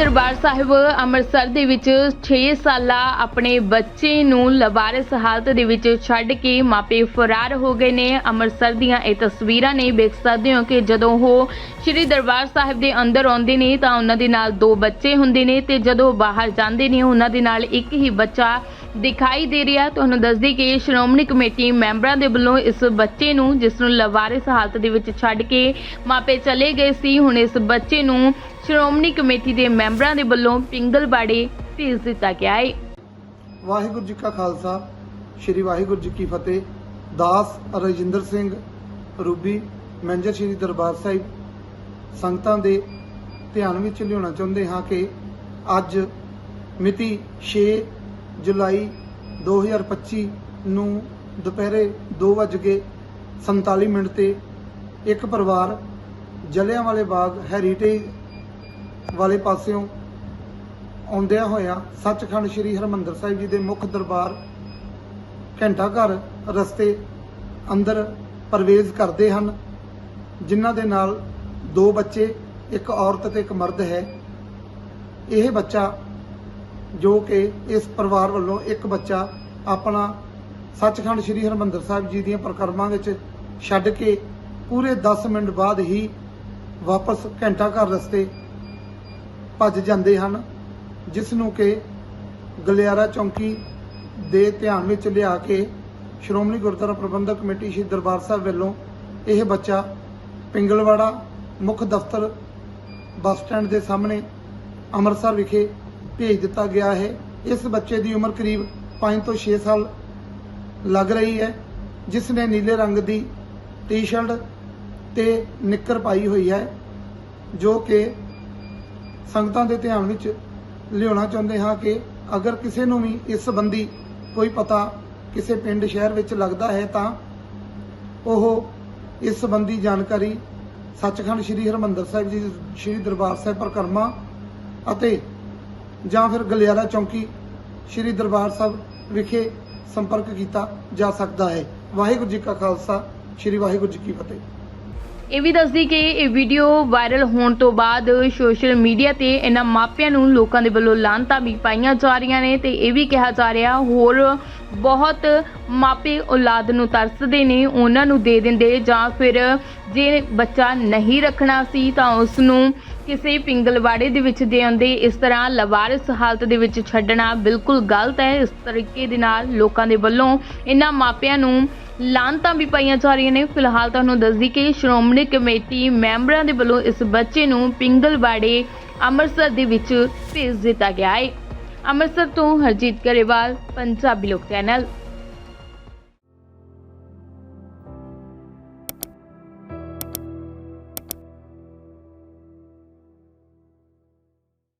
ਦਰਬਾਰ ਸਾਹਿਬ ਅੰਮ੍ਰਿਤਸਰ ਦੇ ਵਿੱਚ 6 ਸਾਲਾ ਆਪਣੇ ਬੱਚੇ ਨੂੰ ਲਵਾਰਿਸ ਹਾਲਤ ਦੇ ਵਿੱਚ ਛੱਡ ਕੇ ਮਾਪੇ ਫਰਾਰ ਹੋ ਗਏ ਨੇ। ਅੰਮ੍ਰਿਤਸਰ ਦੀਆਂ ਇਹ ਤਸਵੀਰਾਂ ਨੇ ਵੇਖ ਸਕਦੇ ਹੋ ਕਿ ਜਦੋਂ ਉਹ ਸ੍ਰੀ ਦਰਬਾਰ ਸਾਹਿਬ ਦੇ ਅੰਦਰ ਆਉਂਦੇ ਨੇ ਤਾਂ ਉਹਨਾਂ ਦੇ ਨਾਲ ਦੋ ਬੱਚੇ ਹੁੰਦੇ ਨੇ ਤੇ ਜਦੋਂ ਬਾਹਰ ਜਾਂਦੇ ਨੇ, ਉਹਨਾਂ ਦੇ ਨਾਲ ਇੱਕ ਹੀ ਬੱਚਾ ਦਿਖਾਈ ਦੇ ਰਿਹਾ। ਤੁਹਾਨੂੰ ਦੱਸਦੀ ਕਿ ਸ਼੍ਰੋਮਣੀ ਕਮੇਟੀ ਮੈਂਬਰਾਂ ਦੇ ਵੱਲੋਂ ਇਸ ਬੱਚੇ ਨੂੰ, ਜਿਸ ਨੂੰ ਲਵਾਰਿਸ ਹਾਲਤ ਦੇ ਵਿੱਚ ਛੱਡ ਕੇ ਮਾਪੇ ਚਲੇ ਗਏ ਸੀ, ਹੁਣ ਇਸ ਬੱਚੇ ਨੂੰ ਸ਼੍ਰੋਮਣੀ ਕਮੇਟੀ ਦੇ ਮੈਂਬਰਾਂ ਦੇ ਵੱਲੋਂ ਪਿੰਗਲਬਾੜੇ ਭੇਜ ਦਿੱਤਾ ਗਿਆ ਹੈ ਵਾਹਿਗੁਰੂ ਜੀ ਕਾ ਖਾਲਸਾ, ਸ੍ਰੀ ਵਾਹਿਗੁਰੂ ਜੀ ਕੀ ਫਤਿਹ। ਦਾਸ ਰਜਿੰਦਰ ਸਿੰਘ ਰੂਬੀ, ਮੈਨੇਜਰ ਸ੍ਰੀ ਦਰਬਾਰ ਸਾਹਿਬ, ਸੰਗਤਾਂ ਦੇ ਧਿਆਨ ਵਿੱਚ ਲਿਆਉਣਾ ਚਾਹੁੰਦੇ ਹਾਂ ਕਿ ਅੱਜ ਮਿਤੀ 6 ਜੁਲਾਈ 2025 ਨੂੰ ਦੁਪਹਿਰੇ 2:47 ਮਿੰਟ ਤੇ ਇੱਕ ਪਰਿਵਾਰ ਜਲਿਆਂਵਾਲੇ ਬਾਗ ਹੈਰੀਟੇਜ ਵਾਲੇ ਪਾਸਿਓਂ ਆਉਂਦਿਆਂ ਹੋਇਆਂ ਸੱਚਖੰਡ ਸ੍ਰੀ ਹਰਮੰਦਰ ਸਾਹਿਬ ਜੀ ਦੇ ਮੁੱਖ ਦਰਬਾਰ ਘੰਟਾ ਘਰ ਰਸਤੇ ਅੰਦਰ ਪ੍ਰਵੇਸ਼ ਕਰਦੇ ਹਨ, ਜਿਨ੍ਹਾਂ ਦੇ ਨਾਲ ਦੋ ਬੱਚੇ, ਇੱਕ ਔਰਤ ਤੇ ਇੱਕ ਮਰਦ ਹੈ। ਇਹ ਬੱਚਾ ਜੋ ਕਿ ਇਸ ਪਰਿਵਾਰ ਵੱਲੋਂ ਇੱਕ ਬੱਚਾ ਆਪਣਾ ਸੱਚਖੰਡ ਸ੍ਰੀ ਹਰਮੰਦਰ ਸਾਹਿਬ ਜੀ ਦੀਆਂ ਪ੍ਰਕਰਮਾਂ ਵਿੱਚ ਛੱਡ ਕੇ ਪੂਰੇ 10 ਮਿੰਟ ਬਾਅਦ ਹੀ ਵਾਪਸ ਘੰਟਾ ਘਰ ਰਸਤੇ ਭੱਜ ਜਾਂਦੇ ਹਨ, ਜਿਸ ਨੂੰ ਕਿ ਗਲਿਆਰਾ ਚੌਂਕੀ ਦੇ ਧਿਆਨ ਵਿੱਚ ਲਿਆ ਕੇ ਸ਼੍ਰੋਮਣੀ ਗੁਰਦੁਆਰਾ ਪ੍ਰਬੰਧਕ ਕਮੇਟੀ ਸ਼੍ਰੀ ਦਰਬਾਰ ਸਾਹਿਬ ਵੱਲੋਂ ਇਹ ਬੱਚਾ ਪਿੰਗਲਵਾੜਾ ਮੁੱਖ ਦਫ਼ਤਰ ਬੱਸ ਸਟੈਂਡ ਦੇ ਸਾਹਮਣੇ ਅੰਮ੍ਰਿਤਸਰ ਵਿਖੇ ਭੇਜ ਦਿੱਤਾ ਗਿਆ ਹੈ। ਇਸ ਬੱਚੇ ਦੀ ਉਮਰ ਕਰੀਬ 5 ਤੋਂ 6 ਸਾਲ ਲੱਗ ਰਹੀ ਹੈ, ਜਿਸ ਨੇ ਨੀਲੇ ਰੰਗ ਦੀ ਟੀ-ਸ਼ਰਟ ਤੇ ਨਿੱਕਰ ਪਾਈ ਹੋਈ ਹੈ, ਜੋ ਕਿ ਸੰਗਤਾਂ ਦੇ ਧਿਆਨ ਵਿੱਚ ਲਿਆਉਣਾ ਚਾਹੁੰਦੇ ਹਾਂ ਕਿ ਅਗਰ ਕਿਸੇ ਨੂੰ ਵੀ ਇਸ ਸੰਬੰਧੀ ਕੋਈ ਪਤਾ ਕਿਸੇ ਪਿੰਡ, ਸ਼ਹਿਰ ਵਿੱਚ ਲੱਗਦਾ ਹੈ ਤਾਂ ਉਹ ਇਸ ਸੰਬੰਧੀ ਜਾਣਕਾਰੀ ਸੱਚਖੰਡ ਸ੍ਰੀ ਹਰਮੰਦਰ ਸਾਹਿਬ ਜੀ, ਸ੍ਰੀ ਦਰਬਾਰ ਸਾਹਿਬ ਪਰਿਕਰਮਾ ਅਤੇ ਜਾਂ ਫਿਰ ਗਲਿਆਰਾ ਚੌਂਕੀ ਸ੍ਰੀ ਦਰਬਾਰ ਸਾਹਿਬ ਵਿਖੇ ਸੰਪਰਕ ਕੀਤਾ ਜਾ ਸਕਦਾ ਹੈ। ਵਾਹਿਗੁਰੂ ਜੀ ਕਾ ਖਾਲਸਾ, ਸ੍ਰੀ ਵਾਹਿਗੁਰੂ ਜੀ ਕੀ ਫਤਿਹ। ਇਹ ਵੀ ਦੱਸਦੀ ਕਿ ਇਹ ਵੀਡੀਓ ਵਾਇਰਲ ਹੋਣ ਤੋਂ ਬਾਅਦ ਸੋਸ਼ਲ ਮੀਡੀਆ ਤੇ ਇਹਨਾਂ ਮਾਪਿਆਂ ਨੂੰ ਲੋਕਾਂ ਦੇ ਵੱਲੋਂ ਲਾਂਤਾਂ ਵੀ ਪਾਈਆਂ ਜਾ ਰਹੀਆਂ ਨੇ ਤੇ ਇਹ ਵੀ ਕਿਹਾ ਜਾ ਰਿਹਾ, ਹੋਰ ਬਹੁਤ ਮਾਪੇ ਔਲਾਦ ਨੂੰ ਤਰਸਦੇ ਨੇ, ਉਹਨਾਂ ਨੂੰ ਦੇ ਦਿੰਦੇ ਜਾਂ ਫਿਰ ਜੇ ਬੱਚਾ ਨਹੀਂ ਰੱਖਣਾ ਸੀ ਤਾਂ ਉਸ ਨੂੰ ਕਿਸੇ ਪਿੰਗਲਵਾੜੇ ਦੇ ਵਿੱਚ ਦੇ ਆਉਂਦੇ, ਇਸ ਤਰ੍ਹਾਂ ਲਵਾਰਿਸ ਹਾਲਤ ਦੇ ਵਿੱਚ ਛੱਡਣਾ ਬਿਲਕੁਲ ਗਲਤ ਹੈ। ਇਸ ਤਰੀਕੇ ਦੇ ਨਾਲ ਲੋਕਾਂ ਦੇ ਵੱਲੋਂ ਇਹਨਾਂ ਮਾਪਿਆਂ ਨੂੰ ਲਾਂਤਾਂ ਵੀ ਪਾਈਆਂ ਜਾ ਰਹੀਆਂ ਨੇ। ਫਿਲਹਾਲ ਤੁਹਾਨੂੰ ਦੱਸਦੀ ਕਿ ਸ਼੍ਰੋਮਣੀ ਕਮੇਟੀ ਮੈਂਬਰਾਂ ਦੇ ਵੱਲੋਂ ਇਸ ਬੱਚੇ ਨੂੰ ਪਿੰਗਲਵਾੜੇ, ਅੰਮ੍ਰਿਤਸਰ ਦੇ ਵਿੱਚ ਭੇਜ ਦਿੱਤਾ ਗਿਆ ਹੈ। ਅੰਮ੍ਰਿਤਸਰ ਤੋਂ ਹਰਜੀਤ ਗਰੇਵਾਲ, ਪੰਜਾਬੀ ਲੋਕ ਚੈਨਲ।